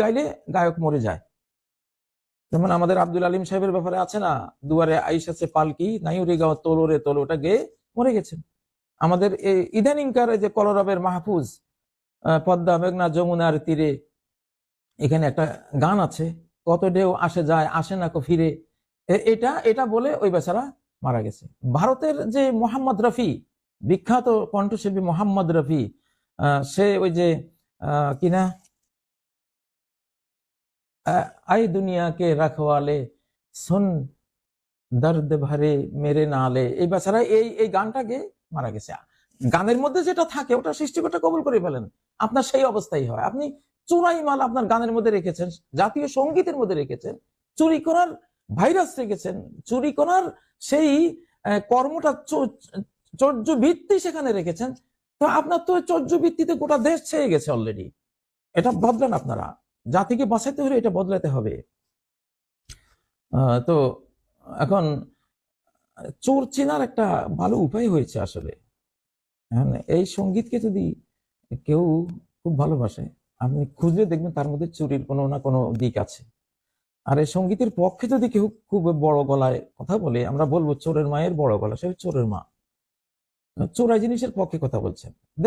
গাইলে গায়ক মরে যায়। যেমন আমাদের আব্দুল আলিম সাহেবের ব্যাপারে আছে না, দুয়ারে আইস আছে পালকি নাইউরি গাও তোলো রে তোলো, ওটা গেয়ে মরে গেছেন। আমাদের ইদানিংকার যে কলরবের মাহফুজ পদ্মা, মেঘনা, যমুনার তীরে এখানে একটা গান আছে, কত ঢেউ আসে যায়, আসে না কো ফিরে। এটা এটা বলে ওই বেচারা মারা গেছে। ভারতের যে মোহাম্মদ রফি, বিখ্যাত কণ্ঠশিল্পী মোহাম্মদ রফি সে ওই যে কিনা আই দুনিয়াকে রাখওয়ালে সুন দর্দ ভরে মেরে নালে। এই বেচারা এই এই গানটাকে মারা গেছে। গানের মধ্যে যেটা থাকে, ওটা সৃষ্টিকর্তা কবুল করে ফেলেন। আপনার সেই অবস্থাই হয়। আপনি চুরাই মাল আপনার গানের মধ্যে রেখেছেন, জাতীয় সঙ্গীতের মধ্যে রেখেছেন, চুরি করার ভাইরাস রেখেছেন, চুরি করার সেই কর্মটা চর্য ভিত্তি সেখানে রেখেছেন। তো আপনার তো চর্য ভিত্তিতে গোটা দেশ ছেয়ে গেছে অলরেডি এটা বদলান আপনারা। জাতিকে বাঁচাতে হলে এটা বদলাতে হবে। তো এখন চোর চেনার একটা ভালো উপায় হয়েছে আসলে। এই সঙ্গীতকে যদি কেউ খুব ভালোবাসে, আপনি খুঁজলে দেখবেন তার মধ্যে চুরির কোনো না কোনো দিক আছে। আর এই সঙ্গীতের পক্ষে যদি কেউ খুব বড় গলায় কথা বলে, আমরা বলব চোরের মায়ের বড় গলা, সে চোরের মা। চোরাই জিনিসের পক্ষে কথা বলছেন দেখুন